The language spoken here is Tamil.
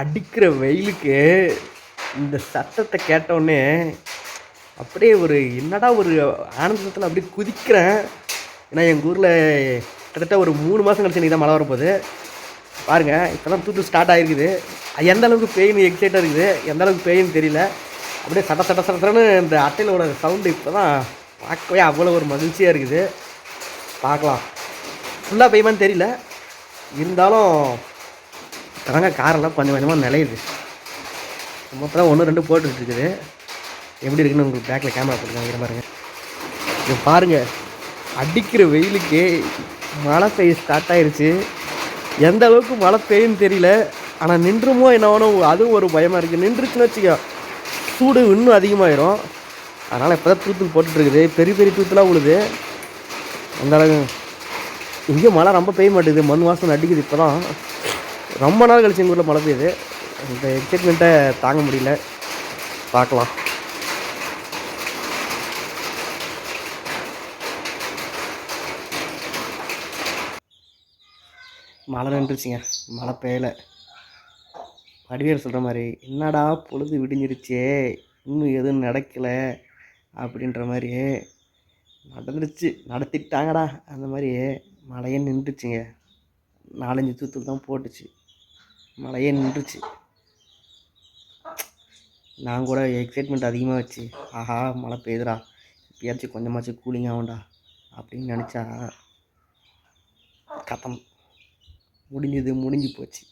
அடிக்கிற வெயிலுக்கு இந்த சத்தத்தை கேட்டோடனே அப்படியே ஒரு என்னடா ஒரு ஆனந்தத்தில் அப்படியே குதிக்கிறேன். ஏன்னா எங்கள் ஊரில் கிட்டத்தட்ட ஒரு மூணு மாதம் கழிச்சு தான் மழை வரப்போகுது. பாருங்கள் இப்போலாம் தூத்து ஸ்டார்ட் ஆகிருக்குது எந்த அளவுக்கு பெயின் எக்ஸைட்டாக இருக்குது? எந்த அளவுக்கு பெயின் தெரியல. அப்படியே சட்ட சட்ட சட்டன்னு இந்த அட்டையிலோட சவுண்டு இப்போ தான் பார்க்கவே அவ்வளோ ஒரு மகிழ்ச்சியாக இருக்குது. பார்க்கலாம். ஃபுல்லாக பெய்யுமான்னு தெரியல. இருந்தாலும் தாங்க காரெல்லாம் கொஞ்சம் கொஞ்சமாக நிலையுது. நம்ம இப்போ தான் ஒன்று ரெண்டு போட்டுக்கிட்டு எப்படி இருக்குன்னு உங்களுக்கு பேக்கில் கேமரா போட்டுருக்காங்க காமிக்கிற பாருங்க. இது பாருங்கள் அடிக்கிற வெயிலுக்கு மழை பெய்ய ஸ்டார்ட் ஆயிடுச்சு எந்த அளவுக்கு மழை பெய்யுன்னு தெரியல. ஆனால் நின்றுமோ என்னவோ அதுவும் ஒரு பயமாக இருக்குது நின்றுச்சுன்னு வச்சுக்கோ சூடு இன்னும் அதிகமாயிரும். அதனால் இப்போ தான் தூத்தல் போட்டுட்ருக்குது பெரிய பெரிய தூத்துலாம் உழுது. அந்த அளவுக்கு இங்கேயும் மழை ரொம்ப பெய்ய மாட்டேங்குது. மண் வாசனை அடிக்குது இப்போ தான் ரொம்ப நாள் கழிச்சு எங்கள் ஊரில் மழை பெய்யுது. இந்த எக்ஸைட்மெண்ட்டை தாங்க முடியல. பார்க்கலாம். மழை நின்றுச்சுங்க. மழை பெய்யலை. வடிவேல் சொல்கிற மாதிரி என்னடா பொழுது விடிஞ்சிருச்சே? இன்னும் எதுவும் நடக்கல? அப்படின்ற மாதிரி நடந்துருச்சு. நடத்திட்டாங்கடா. அந்த மாதிரி மழையே நின்றுச்சுங்க. நாலஞ்சு தூத்துக்கு தான் போட்டுச்சு. மழையே நின்றுச்சு. நான் கூட எக்ஸைட்மெண்ட் அதிகமாக வச்சு ஆஹா மழை பெய்யுதுடா. இப்போயாச்சும் கொஞ்சமாச்சும் கூலிங் ஆகும்டா அப்படின்னு நினச்சா கத்தம் முடிஞ்சது முடிஞ்சு போச்சு.